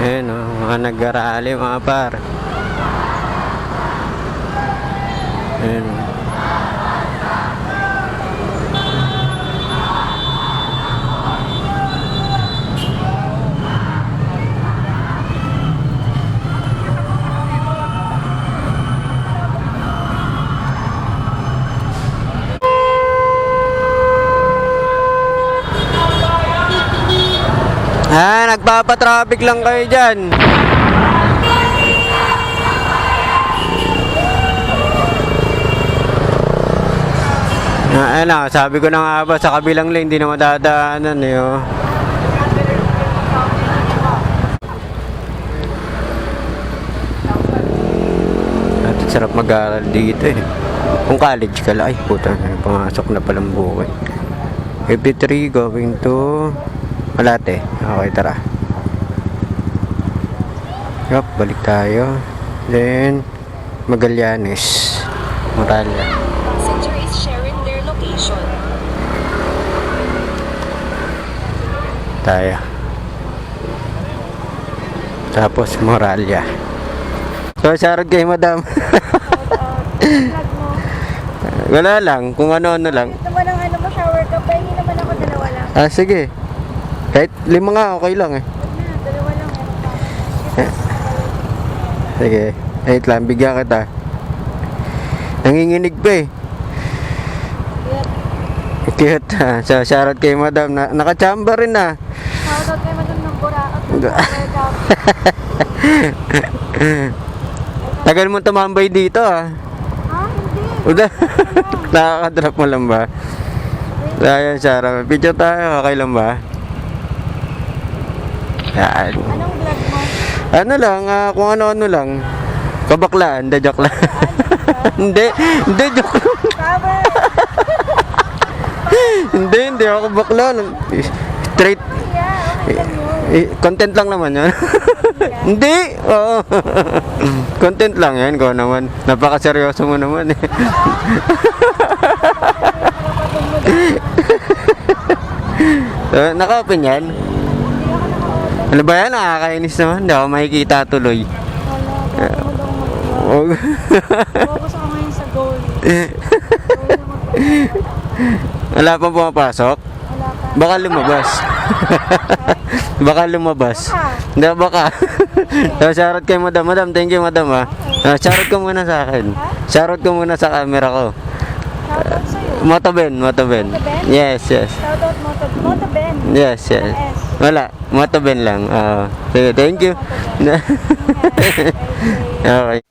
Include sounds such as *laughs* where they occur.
Ayan o, mga nag-arali mga par. Ayan. Ah, nagpapatraffic lang kayo dyan. Ah, ano, sabi ko na nga ba sa kabilang lane, hindi na madadaanan eh. Oh. At sarap mag-aaral dito eh. Kung college ka lang, ay puta, pumasok na palang buhay. AP3 going to Malate. Okay, tara. Yup, balik tayo. Then, Magallanes. Moralia. Sharing their location. Tayo. Tapos, Moralia. So, shoutout kay madam. *laughs* Wala lang, kung ano-ano lang. Naman ang ano mo, shower ka pa, hindi naman ako dalawa lang. Ah, sige. Kahit lima nga, okay lang eh. Dalawa lang. Sige. Wait lang, bigyan kita. Nanginginig pa eh. Cute ha. *laughs* So, shoutout kay madam. Na, naka-chamba rin ah. Shoutout kay Madam ng. Welcome. *laughs* Tagal mo tumambay dito ah. Ha? Hindi. Uda. *laughs* Nakaka-drop mo lang ba? Ayan, Sarah. Picture tayo. Okay lang ba? Yan. Anong vlog mo? Ano lang, ah, kung ano-ano lang. Kabaklaan, hindi joke lang. *laughs* hindi, hindi joke lang. *laughs* Hindi, hindi ako bakla. Straight, yun. eh, content lang naman yun. *laughs* hindi, oo. content lang yan, ko naman. Napakaseryoso mo naman eh. Uh, naka-open yan? Ano ba yan? Nakakainis naman. Hindi ako makikita tuloy. Wala, mag-vlog. Oh. Focus ako ngayon sa goal. *laughs* Wala pang pumapasok? Wala pa. Baka lumabas. *laughs* baka lumabas. Hindi, baka. so, *laughs* shoutout kay madam. Madam, thank you madam ha. Uh, shoutout ko muna sa akin. Shoutout ko muna sa camera ko. Shoutout sa'yo. Motoben, Motoben. Motoben? Yes, yes. Shoutout Moto, Moto Ben. Yes, yes. Wala, Motoben lang. Sige, thank you. *laughs* Okay.